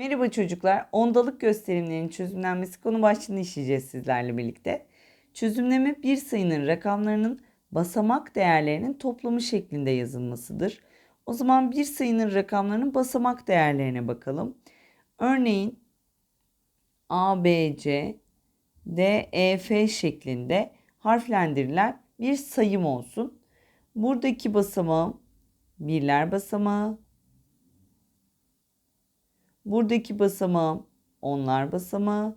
Merhaba çocuklar. Ondalık gösterimlerinin çözümlenmesi konu başlığını işleyeceğiz sizlerle birlikte. Çözümleme bir sayının rakamlarının basamak değerlerinin toplamı şeklinde yazılmasıdır. O zaman bir sayının rakamlarının basamak değerlerine bakalım. Örneğin A, B, C, D, E, F şeklinde harflendirilen bir sayım olsun. Buradaki basamağım birler basamağı, Buradaki basamağım onlar basamağı.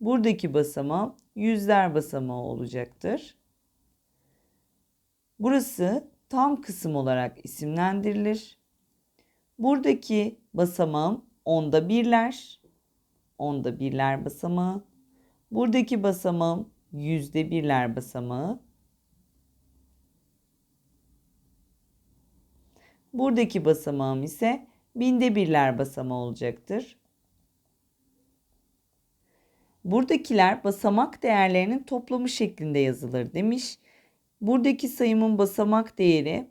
Buradaki basamağım yüzler basamağı olacaktır. Burası tam kısım olarak isimlendirilir. Buradaki basamağım onda birler. Onda birler basamağı. Buradaki basamağım yüzde birler basamağı. Buradaki basamağım ise binde birler basamağı olacaktır. Buradakiler basamak değerlerinin toplamı şeklinde yazılır demiş. Buradaki sayımın basamak değeri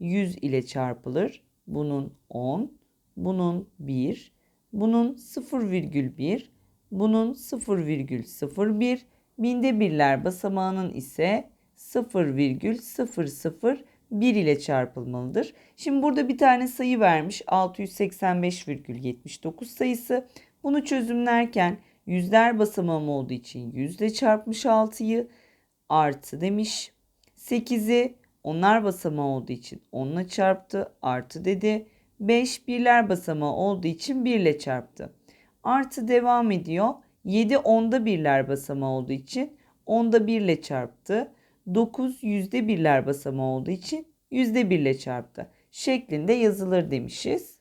100 ile çarpılır. Bunun 10, bunun 1, bunun 0,1, bunun 0,01, binde birler basamağının ise 0,00 1 ile çarpılmalıdır. Şimdi burada bir tane sayı vermiş 685,79 sayısı. Bunu çözümlerken yüzler basamağım olduğu için yüzle çarpmış 6'yı artı demiş. 8'i onlar basamağı olduğu için 10'la çarptı artı dedi. 5 birler basamağı olduğu için 1 ile çarptı. Artı devam ediyor. 7 onda birler basamağı olduğu için onda 1 ile çarptı. 9 yüzde birler basamağı olduğu için yüzde birle çarptı şeklinde yazılır demişiz.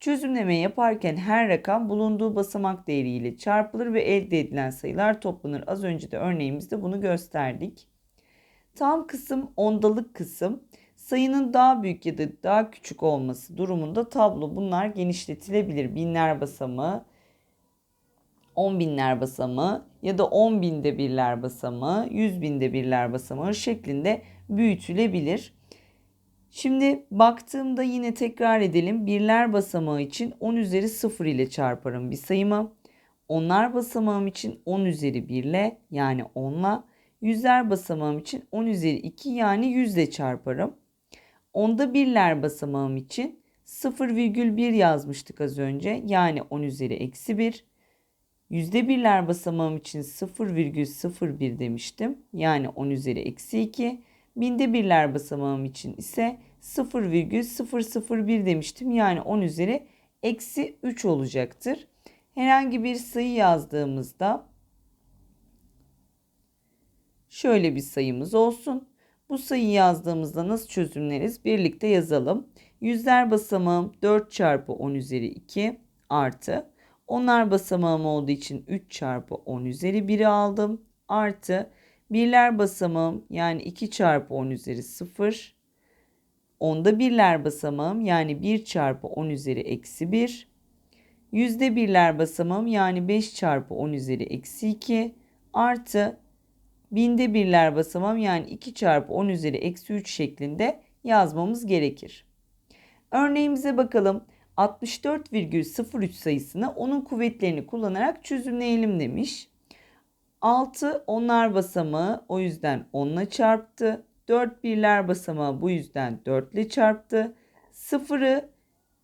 Çözümleme yaparken her rakam bulunduğu basamak değeriyle çarpılır ve elde edilen sayılar toplanır. Az önce de örneğimizde bunu gösterdik. Tam kısım ondalık kısım sayının daha büyük ya da daha küçük olması durumunda tablo bunlar genişletilebilir. Binler basamağı, on binler basamağı ya da on binde birler basamağı, yüz binde birler basamağı şeklinde büyütülebilir. Şimdi baktığımda yine tekrar edelim. Birler basamağı için 10 üzeri 0 ile çarparım bir sayımı. Onlar basamağım için 10 üzeri 1 ile yani 10 ile. Yüzler basamağım için 10 üzeri 2 yani 100 ile çarparım. Onda birler basamağım için 0,1 yazmıştık az önce. Yani 10 üzeri eksi 1. Yüzde birler basamağım için 0,01 demiştim. Yani 10 üzeri eksi 2. Binde birler basamağım için ise 0,001 demiştim. Yani 10 üzeri eksi 3 olacaktır. Herhangi bir sayı yazdığımızda şöyle bir sayımız olsun. Bu sayıyı yazdığımızda nasıl çözümleriz? Birlikte yazalım. Yüzler basamağım 4 çarpı 10 üzeri 2 artı. Onlar basamağım olduğu için 3 çarpı 10 üzeri 1'i aldım. Artı birler basamağım yani 2 çarpı 10 üzeri 0. Onda birler basamağım yani 1 çarpı 10 üzeri eksi 1. Yüzde birler basamağım yani 5 çarpı 10 üzeri eksi 2 artı binde birler basamağım yani 2 çarpı 10 üzeri eksi 3 şeklinde yazmamız gerekir. Örneğimize bakalım. 64,03 sayısını onun kuvvetlerini kullanarak çözümleyelim demiş. 6 onlar basamağı o yüzden 10'la çarptı. 4 birler basamağı bu yüzden 4 ile çarptı. 0'ı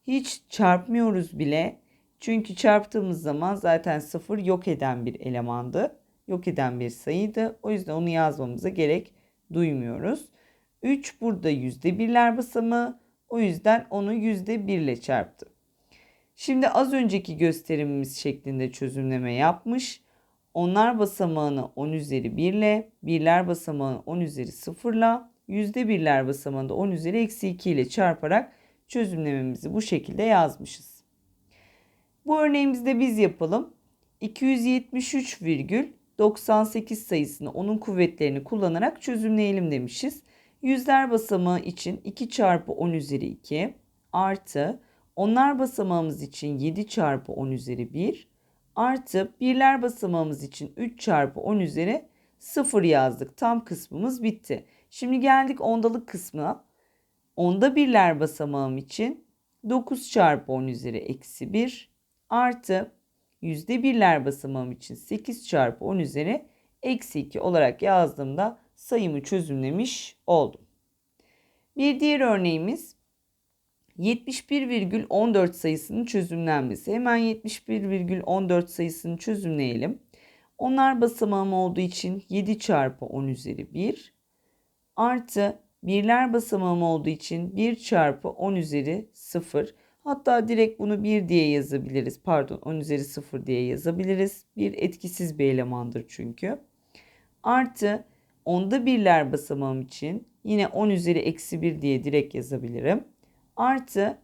hiç çarpmıyoruz bile. Çünkü çarptığımız zaman zaten 0 yok eden bir elemandı. Yok eden bir sayıydı. O yüzden onu yazmamıza gerek duymuyoruz. 3 burada yüzde birler basamağı. O yüzden onu yüzde bir ile çarptı. Şimdi az önceki gösterimimiz şeklinde çözümleme yapmış. Onlar basamağını 10 üzeri 1 ile, birler basamağını 10 üzeri 0 ile, yüzde birler basamağını da 10 üzeri eksi 2 ile çarparak çözümlememizi bu şekilde yazmışız. Bu örneğimizde biz yapalım. 273,98 sayısını onun kuvvetlerini kullanarak çözümleyelim demişiz. Yüzler basamağı için 2 çarpı 10 üzeri 2 artı onlar basamağımız için 7 çarpı 10 üzeri 1 artı birler basamağımız için 3 çarpı 10 üzeri 0 yazdık. Tam kısmımız bitti. Şimdi geldik ondalık kısmına. Onda birler basamağım için 9 çarpı 10 üzeri eksi 1 artı yüzde birler basamağım için 8 çarpı 10 üzeri eksi 2 olarak yazdığımda sayımı çözümlemiş oldum. Bir diğer örneğimiz 71,14 sayısının çözümlenmesi. Hemen 71,14 sayısını çözümleyelim. Onlar basamağım olduğu için 7 çarpı 10 üzeri 1 artı birler basamağım olduğu için 1 çarpı 10 üzeri 0. Hatta direkt bunu 1 diye yazabiliriz. Pardon 10 üzeri 0 diye yazabiliriz. Bir etkisiz bir elemandır çünkü. Artı onda birler basamağım için yine 10 üzeri eksi 1 diye direkt yazabilirim. Artı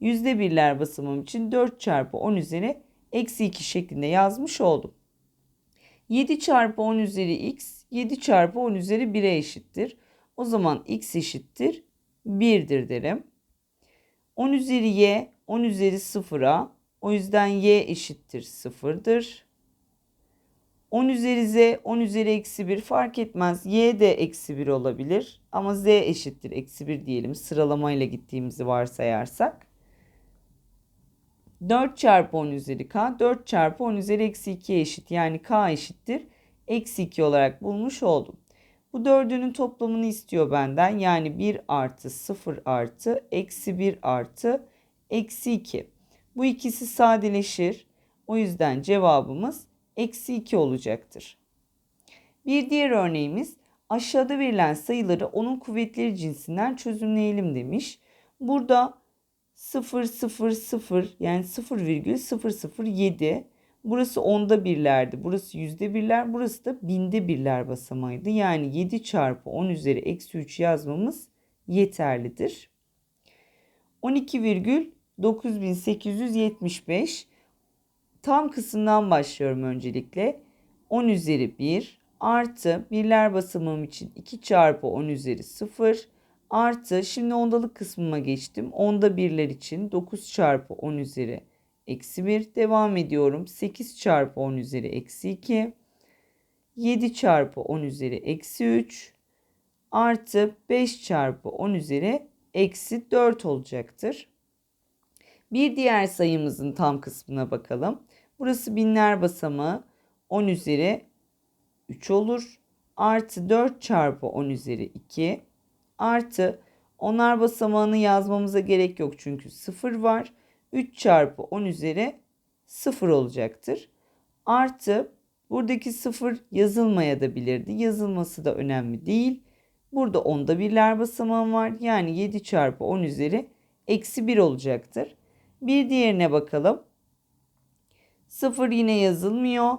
yüzde birler basamağım için 4 çarpı 10 üzeri eksi 2 şeklinde yazmış oldum. 7 çarpı 10 üzeri x 7 çarpı 10 üzeri 1'e eşittir. O zaman x eşittir 1'dir derim. 10 üzeri y 10 üzeri 0'a o yüzden y eşittir 0'dır. 10 üzeri z 10 üzeri eksi 1 fark etmez. Y de eksi 1 olabilir. Ama z eşittir eksi 1 diyelim sıralamayla gittiğimizi varsayarsak. 4 çarpı 10 üzeri k 4 çarpı 10 üzeri eksi 2 eşit. Yani k eşittir eksi 2 olarak bulmuş oldum. Bu dördünün toplamını istiyor benden. Yani 1 artı 0 artı eksi 1 artı eksi 2. Bu ikisi sadeleşir. O yüzden cevabımız eksi 2 olacaktır. Bir diğer örneğimiz aşağıda verilen sayıları onun kuvvetleri cinsinden çözümleyelim demiş. Burada 0 0 0 yani 0,007 burası onda birlerdi. Burası yüzde birler. Burası da binde birler basamağıydı. Yani 7 çarpı 10 üzeri eksi 3 yazmamız yeterlidir. 12,9875 Tam kısımdan başlıyorum öncelikle. 10 üzeri 1 artı birler basamağım için 2 çarpı 10 üzeri 0 artı şimdi ondalık kısmıma geçtim. Onda birler için 9 çarpı 10 üzeri eksi 1 devam ediyorum. 8 çarpı 10 üzeri eksi 2 7 çarpı 10 üzeri eksi 3 artı 5 çarpı 10 üzeri eksi 4 olacaktır. Bir diğer sayımızın tam kısmına bakalım. Burası binler basamağı 10 üzeri 3 olur. Artı 4 çarpı 10 üzeri 2 artı onlar basamağını yazmamıza gerek yok çünkü 0 var. 3 çarpı 10 üzeri 0 olacaktır. Artı buradaki 0 yazılmaya da bilirdi. Yazılması da önemli değil. Burada onda birler basamağım var. Yani 7 çarpı 10 üzeri eksi 1 olacaktır. Bir diğerine bakalım. 0 yine yazılmıyor.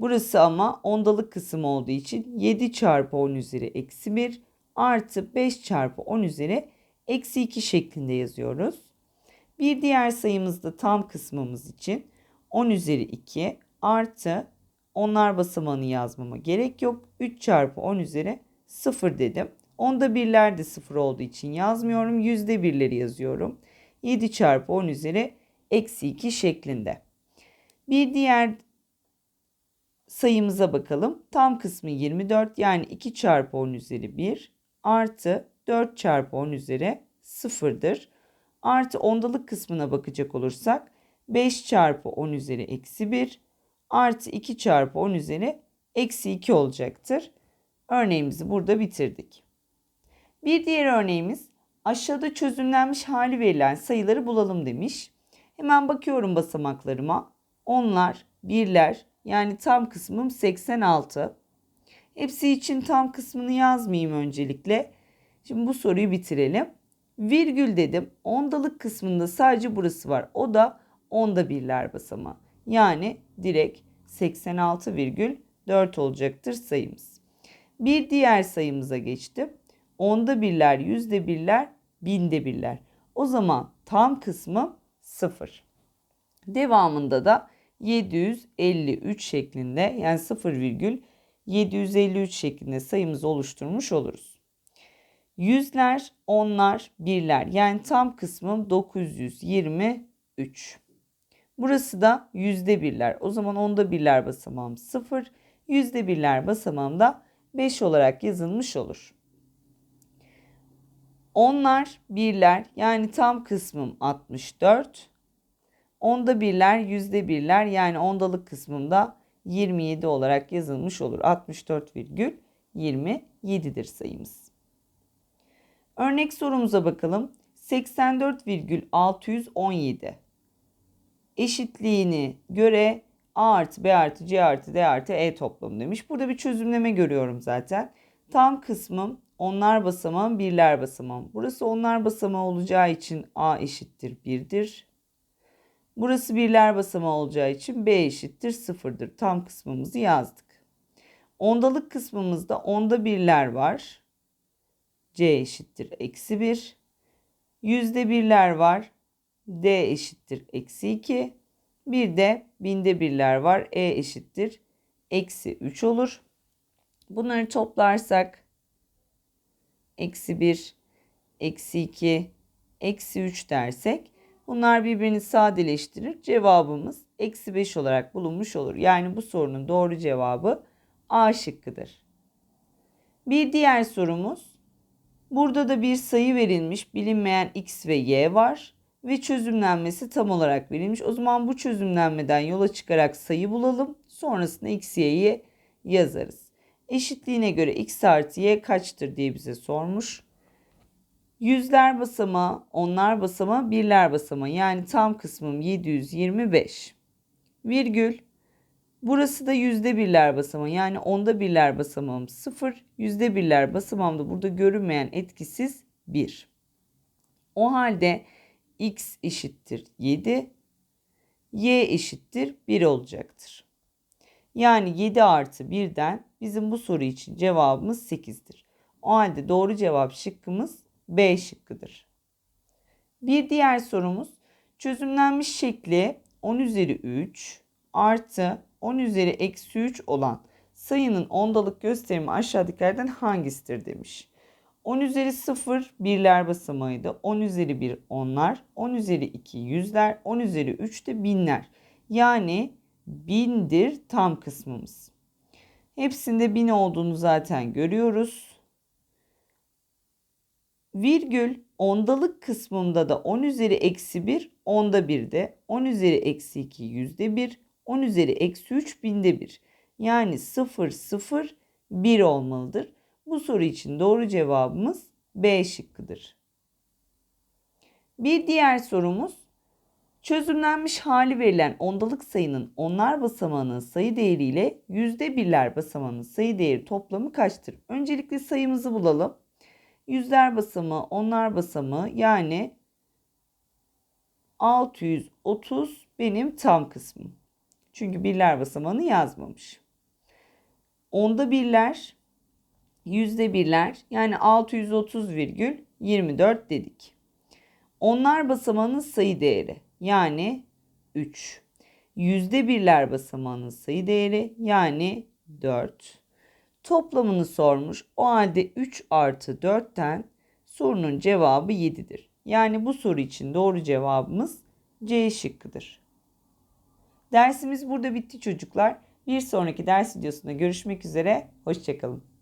Burası ama ondalık kısım olduğu için 7 çarpı 10 üzeri eksi 1 artı 5 çarpı 10 üzeri eksi 2 şeklinde yazıyoruz. Bir diğer sayımızda tam kısmımız için 10 üzeri 2 artı onlar basamağını yazmama gerek yok. 3 çarpı 10 üzeri 0 dedim. Onda birler de 0 olduğu için yazmıyorum. Yüzde birleri yazıyorum. 7 çarpı 10 üzeri eksi 2 şeklinde. Bir diğer sayımıza bakalım. Tam kısmı 24 yani 2 çarpı 10 üzeri 1 artı 4 çarpı 10 üzeri 0'dır. Artı ondalık kısmına bakacak olursak 5 çarpı 10 üzeri eksi 1 artı 2 çarpı 10 üzeri eksi 2 olacaktır. Örneğimizi burada bitirdik. Bir diğer örneğimiz aşağıda çözümlenmiş hali verilen sayıları bulalım demiş. Hemen bakıyorum basamaklarıma. Onlar, birler yani tam kısmım 86. Hepsi için tam kısmını yazmayayım öncelikle. Şimdi bu soruyu bitirelim. Virgül dedim. Ondalık kısmında sadece burası var. O da onda birler basamağı. Yani direkt 86,4 olacaktır sayımız. Bir diğer sayımıza geçtim. Onda birler, yüzde birler, binde birler. O zaman tam kısmı 0. Devamında da 753 şeklinde yani 0,753 şeklinde sayımızı oluşturmuş oluruz. Yüzler, onlar, birler yani tam kısmım 923. Burası da yüzde birler. O zaman onda birler basamağım 0, yüzde birler basamağım da 5 olarak yazılmış olur. Onlar birler yani tam kısmım 64. Onda birler yüzde birler yani ondalık kısmımda 27 olarak yazılmış olur. 64,27'dir sayımız. Örnek sorumuza bakalım. 84,617 eşitliğini göre A artı B artı C artı D artı E toplamı demiş. Burada bir çözümleme görüyorum zaten. Tam kısmım onlar basamağım birler basamağım. Burası onlar basamağı olacağı için A eşittir 1'dir. Burası birler basamağı olacağı için B eşittir 0'dır. Tam kısmımızı yazdık. Ondalık kısmımızda onda birler var. C eşittir eksi 1. Yüzde birler var. D eşittir eksi 2. Bir de binde birler var. E eşittir eksi 3 olur. Bunları toplarsak eksi 1, eksi 2, eksi 3 dersek bunlar birbirini sadeleştirir. Cevabımız eksi 5 olarak bulunmuş olur. Yani bu sorunun doğru cevabı A şıkkıdır. Bir diğer sorumuz. Burada da bir sayı verilmiş bilinmeyen x ve y var ve çözümlenmesi tam olarak verilmiş. O zaman bu çözümlenmeden yola çıkarak sayı bulalım. Sonrasında x, y'yi yazarız. Eşitliğine göre x artı y kaçtır diye bize sormuş. Yüzler basamağı, onlar basamağı, birler basamağı yani tam kısmım 725. Virgül. Burası da yüzde birler basamağı yani onda birler basamağım 0. Yüzde birler basamağım da burada görünmeyen etkisiz 1. O halde x eşittir 7, y eşittir 1 olacaktır. Yani 7 artı 1'den bizim bu soru için cevabımız 8'dir. O halde doğru cevap şıkkımız B şıkkıdır. Bir diğer sorumuz çözümlenmiş şekli 10 üzeri 3 artı 10 üzeri eksi 3 olan sayının ondalık gösterimi aşağıdakilerden hangisidir demiş. 10 üzeri 0 birler basamağıydı. 10 üzeri 1 onlar. 10 üzeri 2 yüzler. 10 üzeri 3 de binler. Yani bindir tam kısmımız. Hepsinde bin olduğunu zaten görüyoruz. Virgül ondalık kısmında da 10 üzeri eksi 1 onda 1'de. 10 üzeri eksi 2 yüzde 1. 10 üzeri eksi 3 binde 1. Yani 0 0 1 olmalıdır. Bu soru için doğru cevabımız B şıkkıdır. Bir diğer sorumuz çözümlenmiş hali verilen ondalık sayının onlar basamağının sayı değeriyle yüzde birler basamağının sayı değeri toplamı kaçtır? Öncelikle sayımızı bulalım. Yüzler basamağı, onlar basamağı yani 630 benim tam kısmım. Çünkü birler basamağını yazmamış. Onda birler yüzde birler yani 630,24 dedik. Onlar basamağının sayı değeri yani 3. Yüzde birler basamağının sayı değeri yani 4. Toplamını sormuş. O halde 3 artı 4'ten sorunun cevabı 7'dir. Yani bu soru için doğru cevabımız C şıkkıdır. Dersimiz burada bitti çocuklar. Bir sonraki ders videosunda görüşmek üzere. Hoşçakalın.